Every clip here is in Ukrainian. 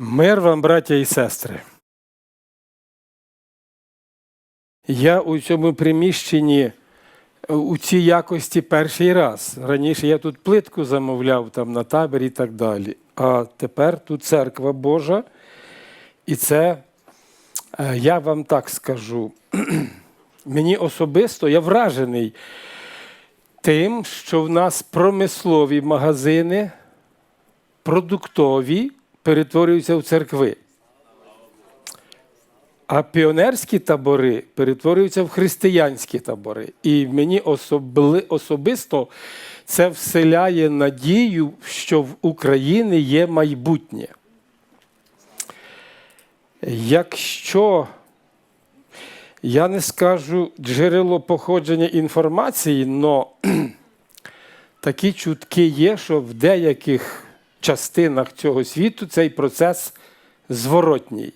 Мир вам, браття і сестри. Я у цьому приміщенні е, у цій якості перший раз. Раніше я тут плитку замовляв там на таборі і так далі. А тепер тут церква Божа. І це, е, я вам так скажу, мені особисто я вражений тим, що в нас промислові магазини, продуктові перетворюються в церкви. А піонерські табори перетворюються в християнські табори. І мені особли, особисто це вселяє надію, що в Україні є майбутнє. Якщо я не скажу джерело походження інформації, але такі чутки є, що в деяких частинах цього світу цей процес зворотній.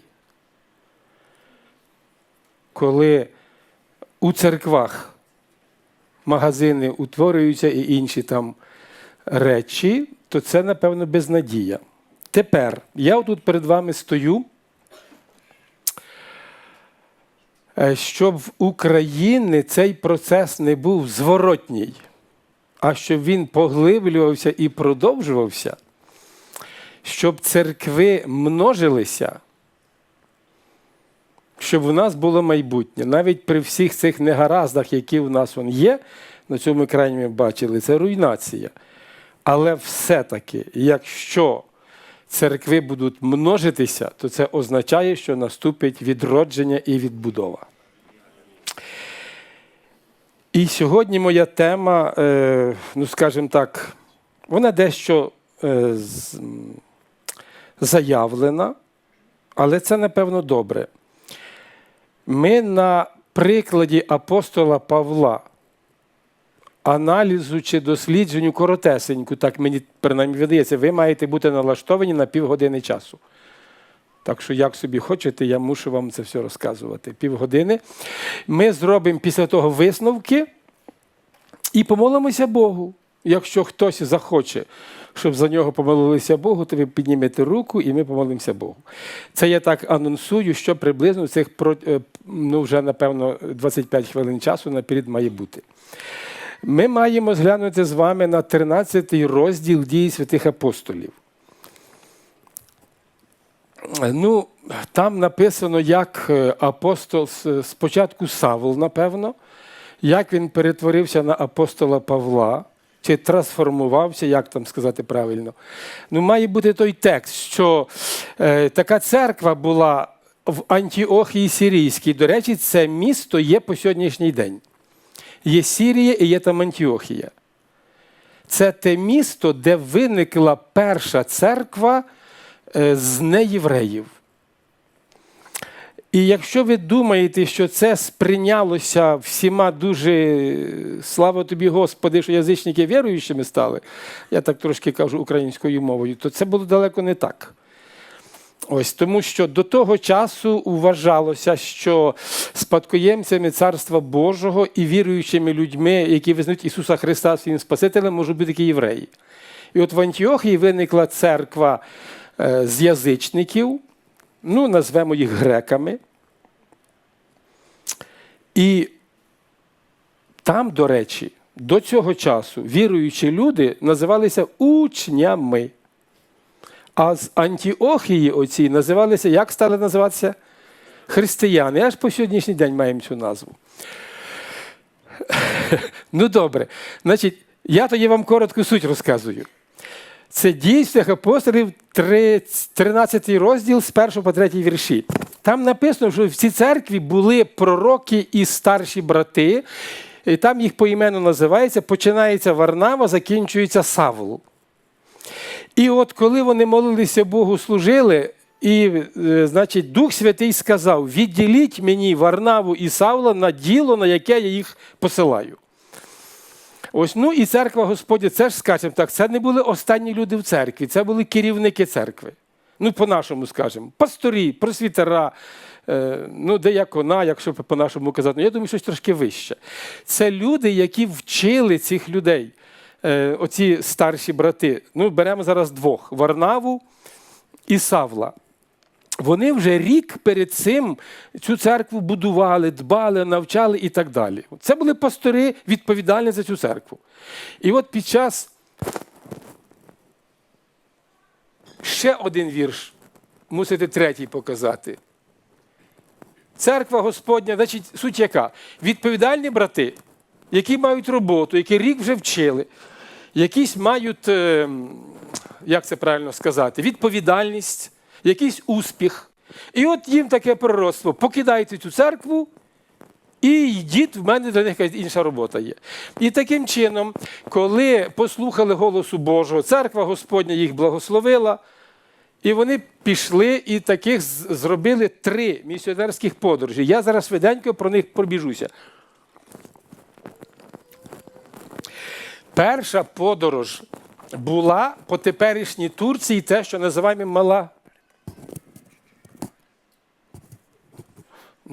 Коли у церквах магазини утворюються і інші там речі, то це, напевно, безнадія. Тепер я тут перед вами стою, е, щоб в Україні цей процес не був зворотній, а щоб він поглиблювався і продовжувався, щоб церкви множилися, щоб у нас було майбутнє. Навіть при всіх цих негараздах, які в нас є, на цьому екрані ми бачили, це руйнація. Але все-таки, якщо церкви будуть множитися, то це означає, що наступить відродження і відбудова. І сьогодні моя тема, е, ну скажімо так, вона дещо е, заявлена, але це, напевно, добре. Ми на прикладі апостола Павла, аналізу чи дослідженню коротесеньку, так мені принаймні видається, ви маєте бути налаштовані на півгодини часу. Так що, як собі хочете, я мушу вам це все розказувати. Півгодини. Ми зробимо після того висновки і помолимося Богу. Якщо хтось захоче, щоб за нього помолилися Богу, то ви піднімете руку і ми помолимося Богу. Це я так анонсую, що приблизно цих е, ну, вже, напевно, 25 хвилин часу наперед має бути. Ми маємо зглянути з вами на 13 розділ дії святих апостолів. Ну, там написано, як е, апостол спочатку Савл, напевно, як він перетворився на апостола Павла, чи трансформувався, як там сказати правильно. Ну, має бути той текст, що е, така церква була в Антіохії Сирійській. До речі, це місто є по сьогоднішній день. Є Сірія і є там Антіохія. Це те місто, де виникла перша церква е, з неєвреїв. І якщо ви думаєте, що це сприйнялося всіма дуже слава тобі, Господи, що язичники віруючими стали, я так трошки кажу українською мовою, то це було далеко не так. Ось тому, що до того часу вважалося, що спадкоємцями Царства Божого і віруючими людьми, які визнають Ісуса Христа своїм Спасителем, можуть бути тільки євреї. І от в Антіохії виникла церква е, з язичників, ну, назвемо їх греками. І там, до речі, до цього часу віруючі люди називалися учнями. А з Антіохії оці називалися, як стали називатися? Християни. Аж по сьогоднішній день маємо цю назву. Ну добре. Значить, я тоді вам коротку суть розказую. Це дійсно апостолів 13 розділ з 1 по 3 вірші. Там написано, що в цій церкві були пророки і старші брати, і там їх поіменно називається, починається Варнава, закінчується Савл. І от коли вони молилися Богу, служили, і, е, значить, Дух Святий сказав: відділіть мені Варнаву і Савла на діло, на яке я їх посилаю. Ось, ну і церква Господня, це ж скажемо так, це не були останні люди в церкві, це були керівники церкви. Ну, по-нашому скажемо, пасторі, просвітера, е, ну, деякона, якщо по-нашому казати. Ну, я думаю, щось трошки вище. Це люди, які вчили цих людей, е, оці старші брати. Ну, беремо зараз двох: Варнаву і Савла. Вони вже рік перед цим цю церкву будували, дбали, навчали і так далі. Це були пастори відповідальні за цю церкву. І от під час ще один вірш мусите третій показати. Церква Господня, значить, суть яка? Відповідальні брати, які мають роботу, які рік вже вчили, якісь мають, е, як це правильно сказати, відповідальність, якийсь успіх. І от їм таке пророцтво: покидайте цю церкву і йдіть, в мене для них інша робота є. І таким чином, коли послухали голосу Божого, церква Господня їх благословила. І вони пішли і таких зробили три місіонерських подорожі. Я зараз швиденько про них пробіжуся. Перша подорож була по теперішній Турції, те, що називаємо мала.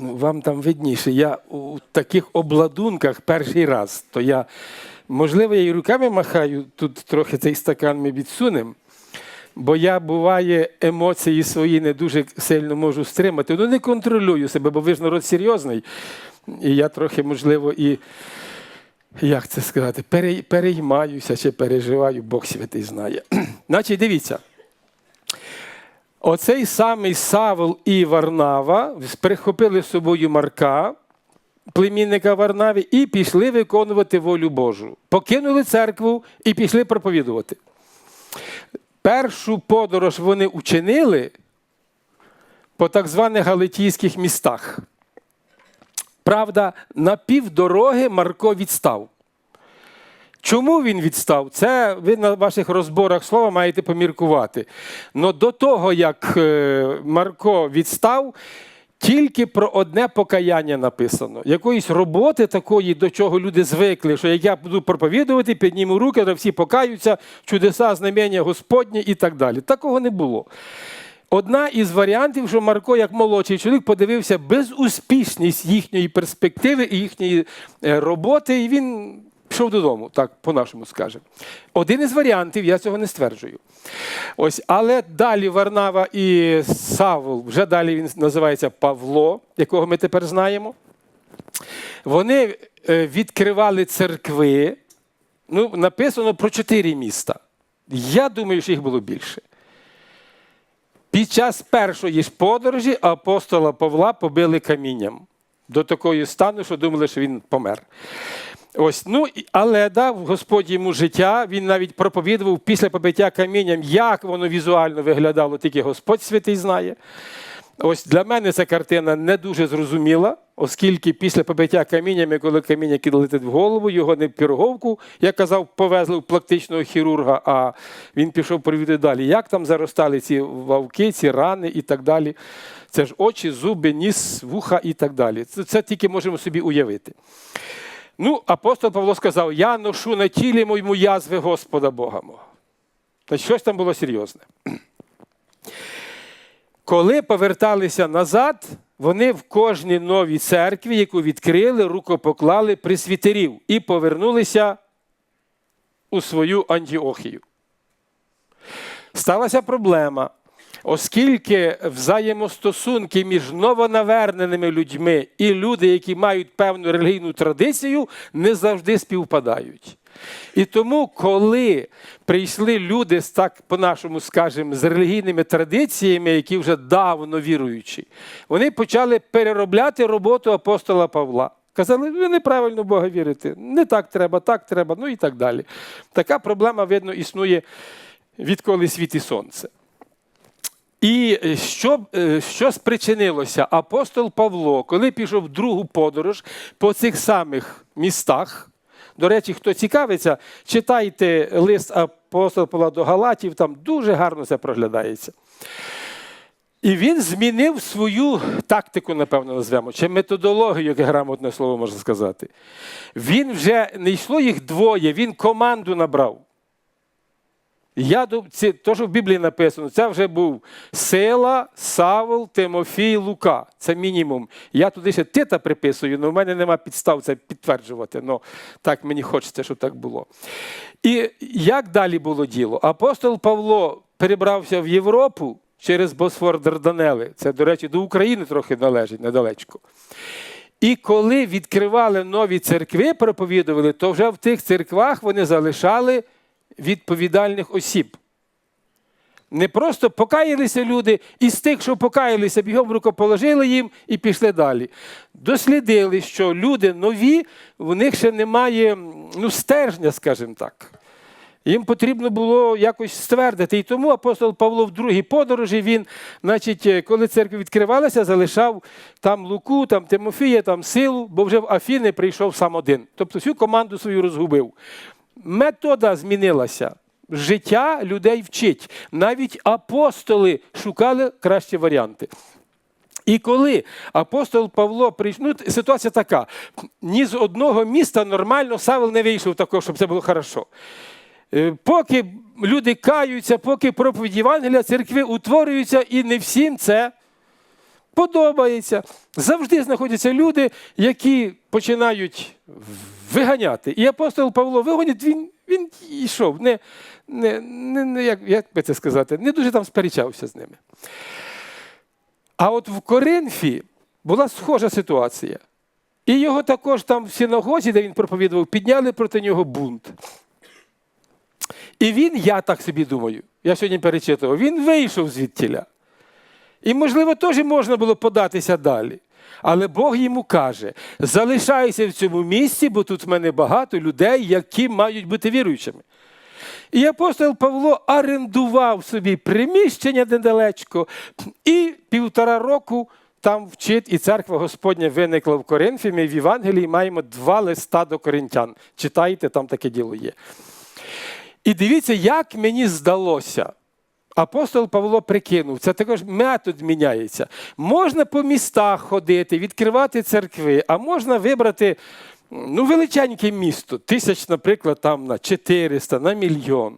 Ну, вам там видніше. Я у таких обладунках перший раз. То я, можливо, я і руками махаю, тут трохи цей стакан ми відсунемо. Бо я буває емоції свої не дуже сильно можу стримати. Ну не контролюю себе, бо ви ж народ серйозний. І я трохи, можливо, і як це сказати, переймаюся чи переживаю, Бог святий знає. Значить, дивіться. Оцей самий Савл і Варнава прихопили з собою Марка, племінника Варнави, і пішли виконувати волю Божу. Покинули церкву і пішли проповідувати. Першу подорож вони учинили по так званих галитійських містах. Правда, на півдороги Марко відстав. Чому він відстав? Це ви на ваших розборах слова маєте поміркувати. Но до того, як е, Марко відстав, тільки про одне покаяння написано. Якоїсь роботи такої, до чого люди звикли, що як я буду проповідувати, підніму руки, то всі покаються, чудеса, знамення Господні і так далі. Такого не було. Одна із варіантів, що Марко, як молодший чоловік, подивився безуспішність їхньої перспективи і їхньої е, роботи, і він пішов додому, так по-нашому скажемо. Один із варіантів, я цього не стверджую. Ось, але далі Варнава і Савл, вже далі він називається Павло, якого ми тепер знаємо. Вони е, відкривали церкви. Ну, написано про чотири міста. Я думаю, що їх було більше. Під час першої ж подорожі апостола Павла побили камінням до такої стану, що думали, що він помер. Ось, ну, але дав Господь йому життя. Він навіть проповідував після побиття камінням, як воно візуально виглядало, тільки Господь святий знає. Ось для мене ця картина не дуже зрозуміла, оскільки після побиття каміннями, коли каміння кидали в голову, його не в піроговку, як казав, повезли в пластичного хірурга, а він пішов провідати далі. Як там заростали ці вавки, ці рани і так далі. Це ж очі, зуби, ніс, вуха і так далі. Це, це тільки можемо собі уявити. Ну, апостол Павло сказав: Я ношу на тілі моєму язви Господа Бога мого. Та щось там було серйозне. Коли поверталися назад, вони в кожній новій церкві, яку відкрили, рукопоклали присвітерів і повернулися у свою Антіохію. Сталася проблема, оскільки взаємостосунки між новонаверненими людьми і люди, які мають певну релігійну традицію, не завжди співпадають. І тому, коли прийшли люди так, по-нашому скажемо, з релігійними традиціями, які вже давно віруючі, вони почали переробляти роботу апостола Павла. Казали, ви неправильно Бога вірите, не так треба, так треба, ну і так далі. Така проблема, видно, існує відколи світ і сонце. І е, що, е, що спричинилося? Апостол Павло, коли пішов в другу подорож по цих самих містах, до речі, хто цікавиться, читайте лист апостола Павла до Галатів, там дуже гарно це проглядається. І він змінив свою тактику, напевно, назвемо, чи методологію, яке грамотне слово можна сказати. Він вже не йшло їх двоє, він команду набрав. Я це то, що в Біблії написано, це вже був Сила, Савол, Тимофій, Лука. Це мінімум. Я туди ще Тита приписую, але в мене нема підстав це підтверджувати. Ну, так мені хочеться, щоб так було. І як далі було діло? Апостол Павло перебрався в Європу, через Босфор Дарданели. Це, до речі, до України трохи належить недалечко. І коли відкривали нові церкви, проповідували, то вже в тих церквах вони залишали відповідальних осіб. Не просто покаялися люди, і з тих, що покаялися, бігом рукоположили їм і пішли далі. Дослідили, що люди нові, в них ще немає ну, стержня, скажімо так. Їм потрібно було якось ствердити. І тому апостол Павло в другій подорожі, він, значить, коли церква відкривалася, залишав там Луку, там Тимофія, там силу, бо вже в Афіни прийшов сам один. Тобто всю команду свою розгубив. Метода змінилася. Життя людей вчить. Навіть апостоли шукали кращі варіанти. І коли апостол Павло прийшов, ну, ситуація така: ні з одного міста нормально Савел не вийшов такого, щоб це було хорошо. Е, Поки люди каються, поки проповідь Євангелія, церкви утворюються, і не всім це подобається. Завжди знаходяться люди, які починають виганяти. І апостол Павло вигонять, він, він йшов. Не, не, не, як, як би це сказати, не дуже там сперечався з ними. А от в Коринфі була схожа ситуація. І його також там в синагозі, де він проповідував, підняли проти нього бунт. І він, я так собі думаю, я сьогодні перечитував, він вийшов звідтіля. І, можливо, теж можна було податися далі. Але Бог йому каже: залишайся в цьому місці, бо тут в мене багато людей, які мають бути віруючими. І апостол Павло орендував собі приміщення недалечко, і півтора року там вчить, і церква Господня виникла в Коринфі. Ми в Євангелії маємо два листа до коринтян. Читайте, там таке діло є. І дивіться, як мені здалося. Апостол Павло прикинув, це також метод міняється. Можна по містах ходити, відкривати церкви, а можна вибрати ну, величеньке місто, тисяч, наприклад, там на 400, на мільйон.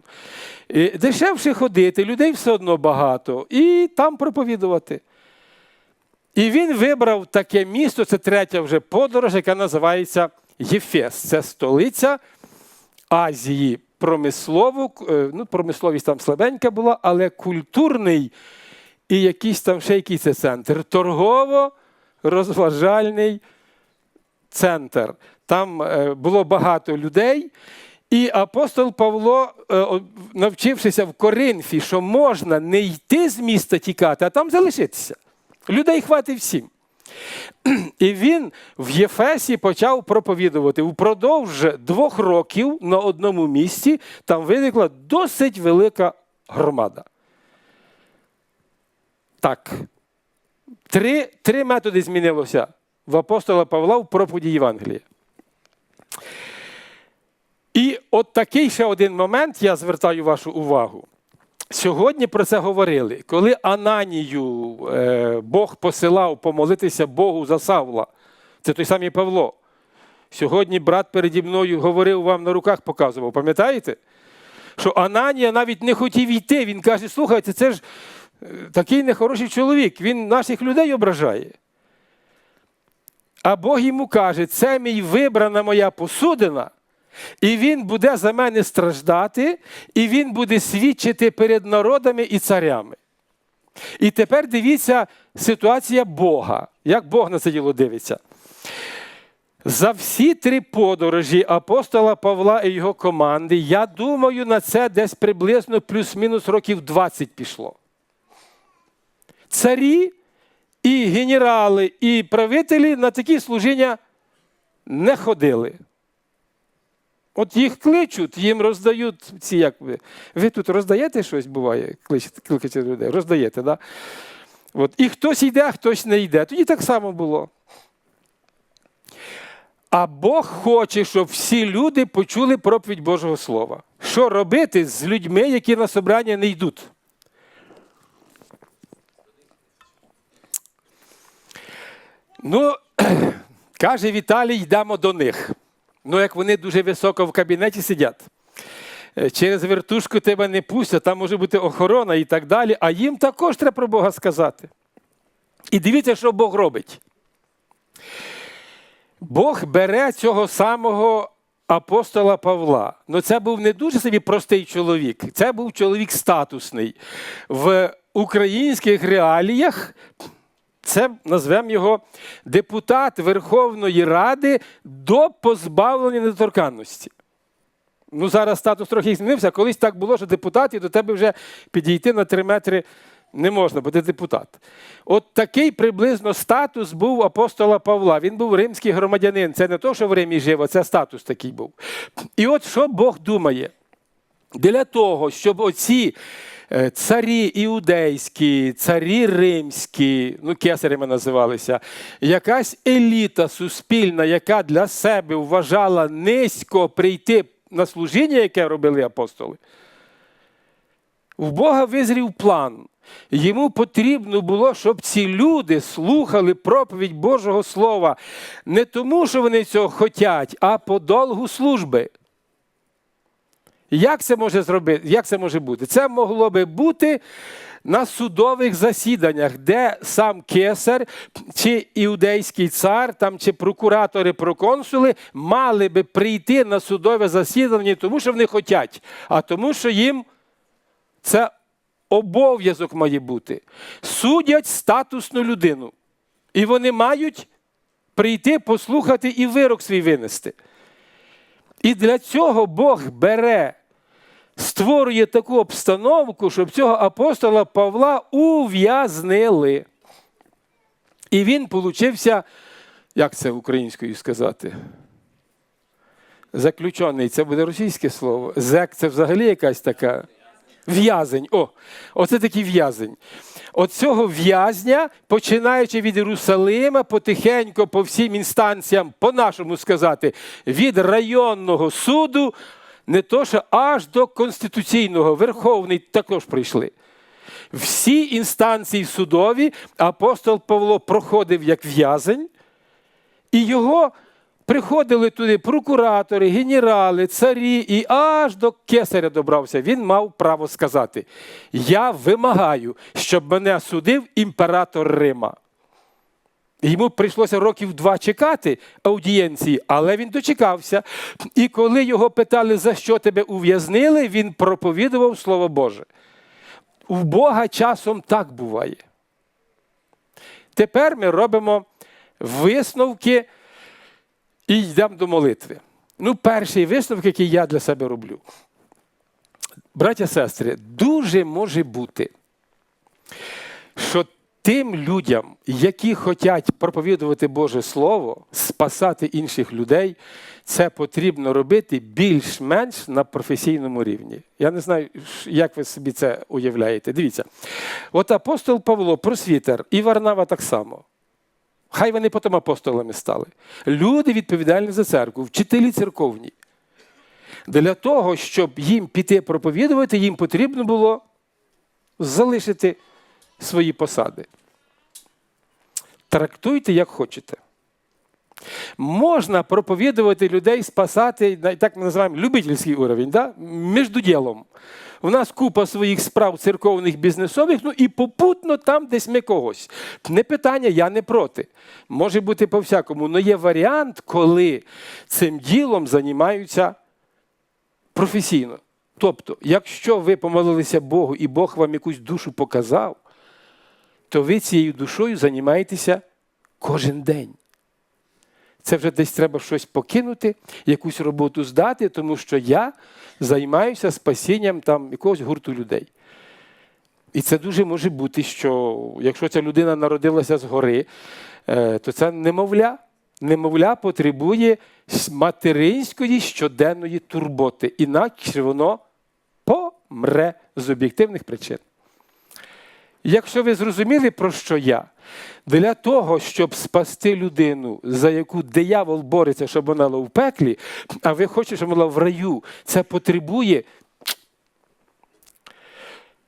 Дешевше ходити, людей все одно багато, і там проповідувати. І він вибрав таке місто, це третя вже подорож, яка називається Єфес. Це столиця Азії промислову, е, ну, промисловість там слабенька була, але культурний і якийсь там ще якийсь це центр. Торгово-розважальний центр. Там е, було багато людей. І апостол Павло, е, навчившися в Коринфі, що можна не йти з міста тікати, а там залишитися. Людей хватить всім. І він в Єфесі почав проповідувати. Упродовж двох років на одному місці там виникла досить велика громада. Так. Три, три методи змінилося в апостола Павла в проповіді Євангелія. І от такий ще один момент я звертаю вашу увагу. Сьогодні про це говорили. Коли Ананію е, Бог посилав помолитися Богу за Савла, це той самий Павло. Сьогодні брат переді мною говорив вам на руках, показував, пам'ятаєте? Що Ананія навіть не хотів йти. Він каже: слухайте, це ж е, такий нехороший чоловік, він наших людей ображає. А Бог йому каже, це мій вибрана моя посудина. І він буде за мене страждати, і він буде свідчити перед народами і царями. І тепер дивіться ситуація Бога. Як Бог на це діло дивиться. За всі три подорожі апостола Павла і його команди, я думаю, на це десь приблизно плюс-мінус років 20 пішло. Царі і генерали, і правителі на такі служіння не ходили. От їх кличуть, їм роздають ці як ви. Ви тут роздаєте щось, буває, кличете людей, роздаєте, да? От. І хтось йде, а хтось не йде. Тоді так само було. А Бог хоче, щоб всі люди почули проповідь Божого Слова. Що робити з людьми, які на собрання не йдуть? Ну, каже Віталій, йдемо до них. Ну, як вони дуже високо в кабінеті сидять. Е, Через вертушку тебе не пустять, там може бути охорона і так далі. А їм також треба про Бога сказати. І дивіться, що Бог робить. Бог бере цього самого апостола Павла. Ну, це був не дуже собі простий чоловік, це був чоловік статусний. В українських реаліях це назвемо його депутат Верховної Ради до позбавлення недоторканності. Ну, зараз статус трохи змінився. Колись так було, що депутат, і до тебе вже підійти на 3 метри не можна, бо ти депутат. От такий приблизно статус був апостола Павла. Він був римський громадянин. Це не то, що в Римі жив, а це статус такий був. І от що Бог думає? Для того, щоб оці царі іудейські, царі римські, ну, кесарями називалися, якась еліта суспільна, яка для себе вважала низько прийти на служіння, яке робили апостоли, в Бога визрів план. Йому потрібно було, щоб ці люди слухали проповідь Божого Слова не тому, що вони цього хотять, а по долгу служби. Як це може зробити? Як це може бути? Це могло би бути на судових засіданнях, де сам кесар чи іудейський цар, там, чи прокуратори, проконсули мали би прийти на судове засідання тому, що вони хочуть, а тому, що їм це обов'язок має бути. Судять статусну людину. І вони мають прийти, послухати і вирок свій винести. І для цього Бог бере, створює таку обстановку, щоб цього апостола Павла ув'язнили. І він получився, як це українською сказати? Заключений, це буде російське слово. Зек це взагалі якась така. В'язень. О, оце такий в'язень. От цього в'язня, починаючи від Єрусалима, потихеньку по всім інстанціям, по-нашому сказати, від районного суду, не то що аж до Конституційного, Верховний також прийшли. Всі інстанції судові апостол Павло проходив як в'язень, і його приходили туди прокуратори, генерали, царі, і аж до кесаря добрався. Він мав право сказати: Я вимагаю, щоб мене судив імператор Рима. Йому прийшлося років два чекати аудієнції, але він дочекався. І коли його питали, за що тебе ув'язнили, він проповідував Слово Боже. У Бога часом так буває. Тепер ми робимо висновки і йдемо до молитви. Ну, перший висновок, який я для себе роблю. Браття сестри, дуже може бути, що тим людям, які хочуть проповідувати Боже Слово, спасати інших людей, це потрібно робити більш-менш на професійному рівні. Я не знаю, як ви собі це уявляєте. Дивіться, от апостол Павло, просвітер, і Варнава так само. Хай вони потім апостолами стали. Люди відповідальні за церкву, вчителі церковні. Для того, щоб їм піти проповідувати, їм потрібно було залишити свої посади. Трактуйте, як хочете. Можна проповідувати людей, спасати, так ми називаємо любительський уровень, да? між ділом. У нас купа своїх справ церковних бізнесових, ну і попутно там десь ми когось. Не питання, я не проти. Може бути по-всякому. Але є варіант, коли цим ділом займаються професійно. Тобто, якщо ви помолилися Богу і Бог вам якусь душу показав, то ви цією душою займаєтеся кожен день. Це вже десь треба щось покинути, якусь роботу здати, тому що я займаюся спасінням там якогось гурту людей. І це дуже може бути, що якщо ця людина народилася згори, е, то це немовля. Немовля потребує материнської щоденної турботи, інакше воно помре з об'єктивних причин. Якщо ви зрозуміли, про що я, для того, щоб спасти людину, за яку диявол бореться, щоб вона була в пеклі, а ви хочете, щоб вона була в раю, це потребує.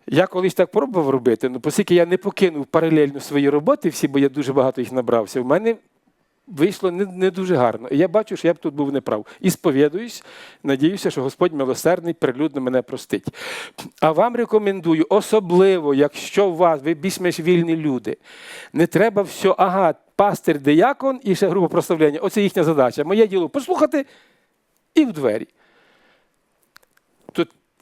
Я колись так пробував робити, але оскільки я не покинув паралельно свої роботи, всі, бо я дуже багато їх набрався, в мене вийшло не не дуже гарно. І я бачу, що я б тут був неправ. І сповідуюсь, надіюся, що Господь милосердний прилюдно мене простить. А вам рекомендую, особливо, якщо у вас, ви більш-менш вільні люди, не треба все, ага, пастир, деякон і ще група прославлення. Оце їхня задача. Моє діло послухати і в двері.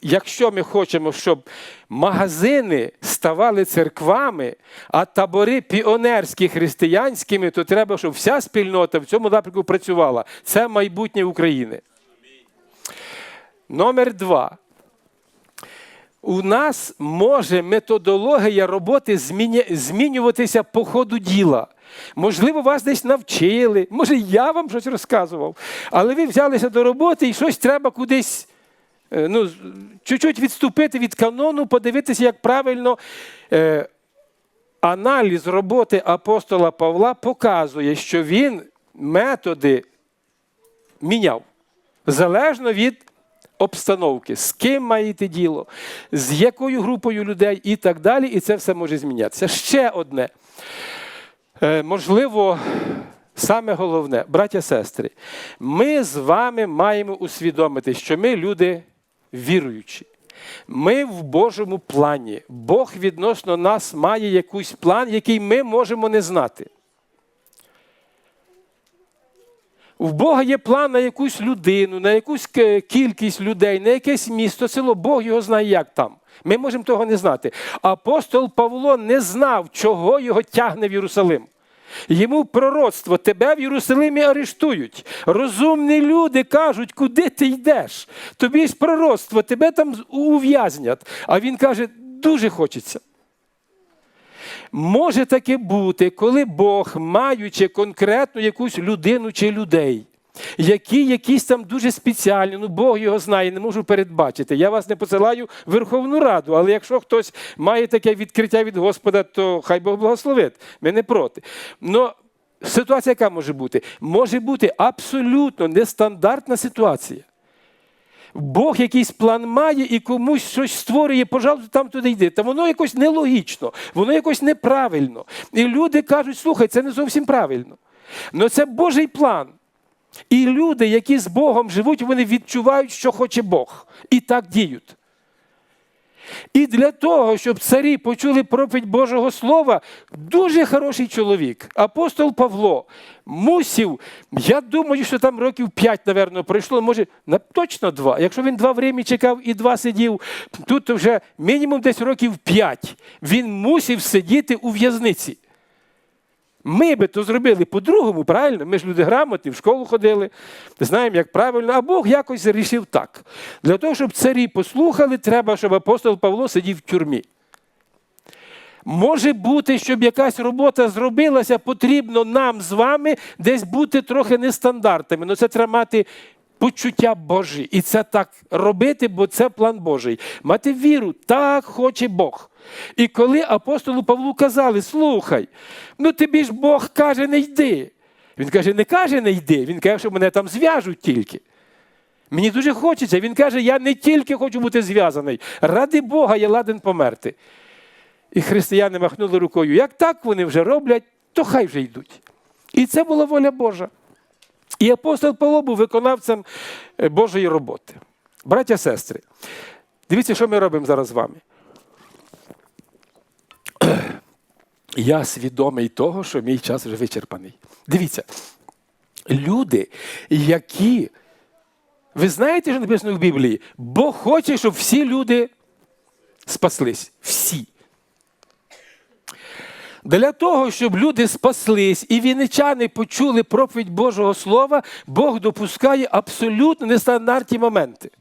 Якщо ми хочемо, щоб магазини ставали церквами, а табори піонерські християнськими, то треба, щоб вся спільнота в цьому напрямку працювала. Це майбутнє України. Номер два. У нас може методологія роботи змінюватися по ходу діла. Можливо, вас десь навчили, може, я вам щось розказував, але ви взялися до роботи і щось треба кудись ну, чуть-чуть відступити від канону, подивитися, як правильно. Е, аналіз роботи апостола Павла показує, що він методи міняв залежно від обстановки, з ким маєте діло, з якою групою людей і так далі, і це все може змінятися. Ще одне. Е, можливо, саме головне, браття сестри, ми з вами маємо усвідомити, що ми люди віруючі. Ми в Божому плані. Бог відносно нас має якийсь план, який ми можемо не знати. В Бога є план на якусь людину, на якусь кількість людей, на якесь місто, село. Бог його знає, як там. Ми можемо того не знати. Апостол Павло не знав, чого його тягне в Єрусалим. Йому пророцтво, тебе в Єрусалимі арештують. Розумні люди кажуть, куди ти йдеш? Тобі ж пророцтво, тебе там ув'язнять. А він каже, дуже хочеться. Може таке бути, коли Бог, маючи конкретну якусь людину чи людей, які якісь там дуже спеціальні, ну Бог його знає, не можу передбачити. Я вас не посилаю в Верховну Раду, але якщо хтось має таке відкриття від Господа, то хай Бог благословить. Ми не проти. Но ситуація, яка може бути? Може бути абсолютно нестандартна ситуація. Бог якийсь план має і комусь щось створює, пожалуйста, там туди йди. Та воно якось нелогічно, воно якось неправильно. І люди кажуть, слухай, це не зовсім правильно. Але це Божий план. І люди, які з Богом живуть, вони відчувають, що хоче Бог. І так діють. І для того, щоб царі почули проповідь Божого Слова, дуже хороший чоловік, апостол Павло, мусів, я думаю, що там років п'ять, напевно, пройшло, може, точно два. Якщо він два в Римі чекав і два сидів, тут вже мінімум десь років п'ять. Він мусив сидіти у в'язниці. Ми би то зробили по-другому, правильно? Ми ж люди грамотні, в школу ходили, знаємо, як правильно, а Бог якось рішив так. Для того, щоб царі послухали, треба, щоб апостол Павло сидів в тюрмі. Може бути, щоб якась робота зробилася, потрібно нам з вами десь бути трохи нестандартами. Ну це треба мати почуття Божі. І це так робити, бо це план Божий. Мати віру, так хоче Бог. І коли апостолу Павлу казали, слухай, ну тобі ж Бог каже, не йди. Він каже, не каже, не йди. Він каже, що мене там зв'яжуть тільки. Мені дуже хочеться. Він каже, я не тільки хочу бути зв'язаний. Ради Бога, я ладен померти. І християни махнули рукою. Як так вони вже роблять, то хай вже йдуть. І це була воля Божа. І апостол Павло був виконавцем е, Божої роботи. Браття, сестри, дивіться, що ми робимо зараз з вами. Я свідомий того, що мій час вже вичерпаний. Дивіться, люди, які. Ви знаєте, що написано в Біблії? Бог хоче, щоб всі люди спаслись. Всі. Для того, щоб люди спаслись і вінничани почули проповідь Божого Слова, Бог допускає абсолютно нестандартні моменти.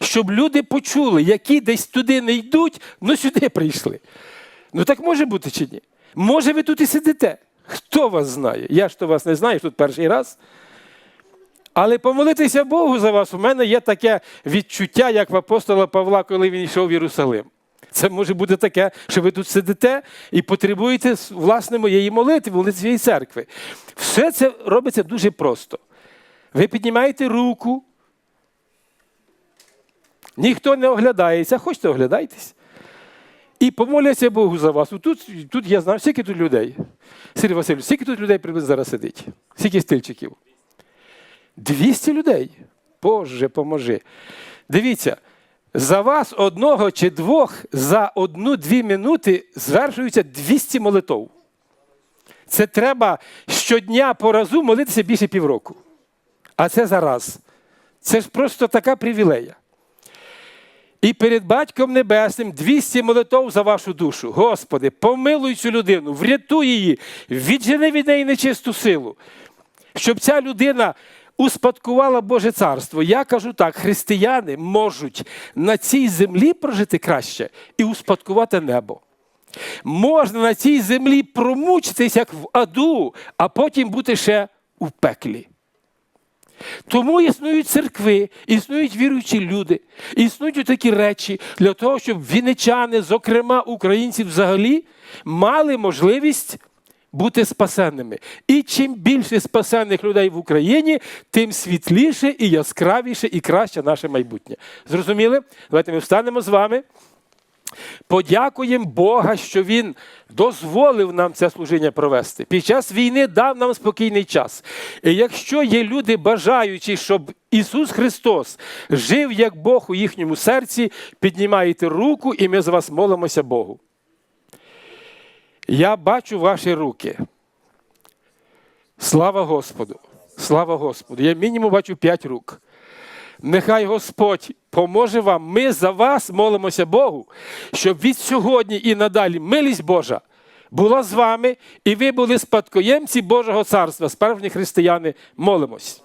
Щоб люди почули, які десь туди не йдуть, ну сюди прийшли. Ну так може бути чи ні? Може, ви тут і сидите? Хто вас знає? Я ж то вас не знаю, тут перший раз. Але помолитися Богу за вас, у мене є таке відчуття, як в апостола Павла, коли він йшов в Єрусалим. Це може бути таке, що ви тут сидите і потребуєте власне моєї молитви, молитви своєї церкви. Все це робиться дуже просто. Ви піднімаєте руку, ніхто не оглядається, хочете оглядайтесь. І помоляться Богу за вас. Тут, тут я знаю, скільки тут людей. Сергій Васильович, скільки тут людей приблизно зараз сидить? Скільки стильчиків? 200 людей. Боже, поможи. Дивіться, за вас одного чи двох за одну-дві минути звершується 200 молитов. Це треба щодня по разу молитися більше півроку. А це зараз. Це ж просто така привілея. І перед Батьком Небесним 200 молитов за вашу душу. Господи, помилуй цю людину, врятуй її, віджени від неї нечисту силу, щоб ця людина успадкувала Боже царство. Я кажу так: християни можуть на цій землі прожити краще і успадкувати небо. Можна на цій землі промучитись, як в аду, а потім бути ще у пеклі. Тому існують церкви, існують віруючі люди, існують такі речі для того, щоб віничани, зокрема українці взагалі, мали можливість бути спасенними. І чим більше спасенних людей в Україні, тим світліше і яскравіше і краще наше майбутнє. Зрозуміли? Давайте ми встанемо з вами. Подякуємо Бога, що Він дозволив нам це служіння провести. Під час війни дав нам спокійний час. І якщо є люди, бажаючі, щоб Ісус Христос жив як Бог у їхньому серці, піднімайте руку, і ми за вас молимося Богу. Я бачу ваші руки. Слава Господу! Слава Господу! Я мінімум бачу п'ять рук. Нехай Господь поможе вам. Ми за вас молимося Богу, щоб від сьогодні і надалі милість Божа була з вами, і ви були спадкоємці Божого царства, справжні християни, молимось.